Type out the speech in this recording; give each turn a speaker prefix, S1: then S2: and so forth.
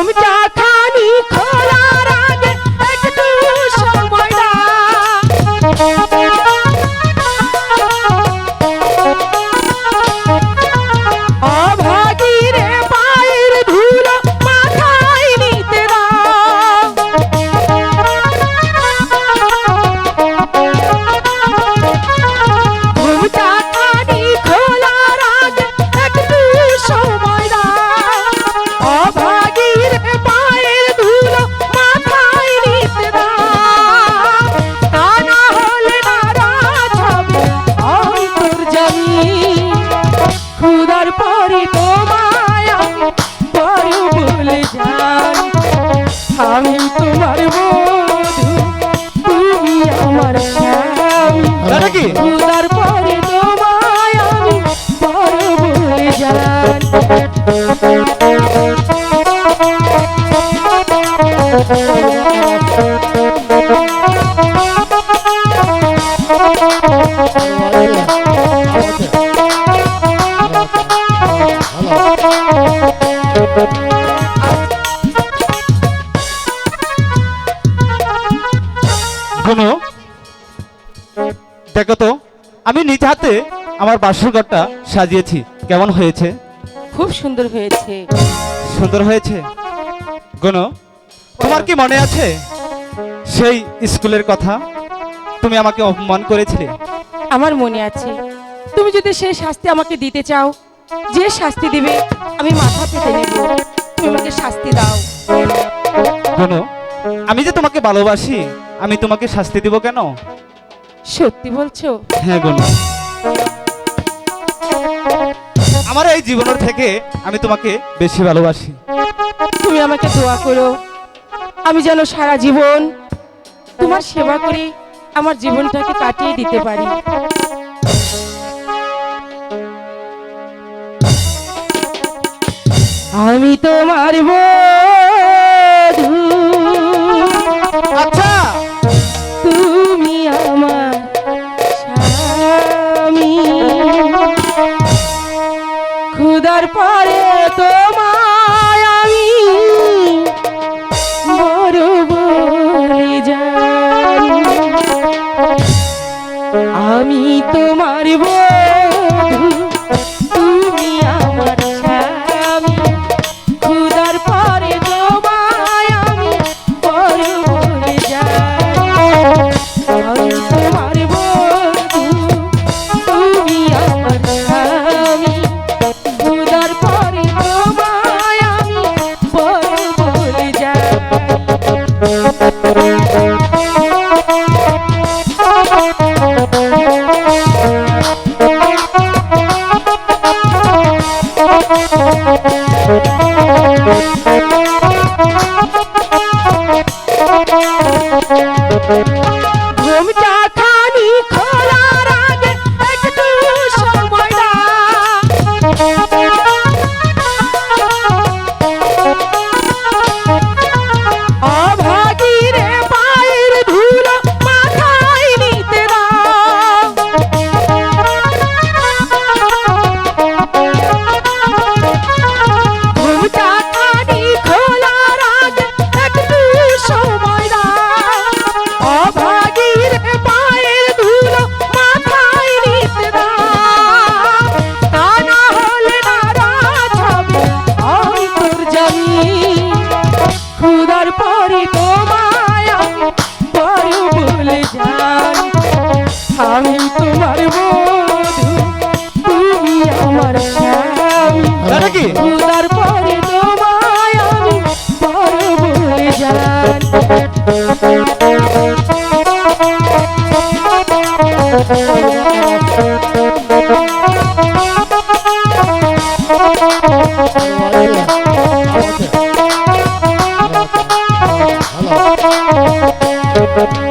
S1: ঘুমটা খানি
S2: দেখো তো আমি নিজ হাতে আমার বাসর ঘরটা সাজিয়েছি। কেমন হয়েছে?
S1: খুব সুন্দর হয়েছে।
S2: সুন্দর হয়েছে? গনো তোমার কি মনে আছে? সেই স্কুলের কথা তুমি আমাকে অপমান করেছিলে।
S1: আমার মনে আছে। তুমি যদি সেই শাস্তি আমাকে দিতে চাও যে শাস্তি দিবে আমি মাথা পেতে নেব। তুমি আমাকে শাস্তি দাও।
S2: গনো আমি যে তোমাকে ভালোবাসি আমি তোমাকে শাস্তি দিব কেন?
S1: সত্যি বলছো?
S2: হ্যাঁ গনো আমার এই জীবনের থেকে আমি তোমাকে বেশি ভালোবাসি।
S1: তুমি আমাকে দোয়া করো। আমি যেন সারা জীবন তোমার সেবা করে আমার জীবনটাকে কাটিয়ে দিতে পারি। আমি তোমার বধূ পরে তোমায় Thank you.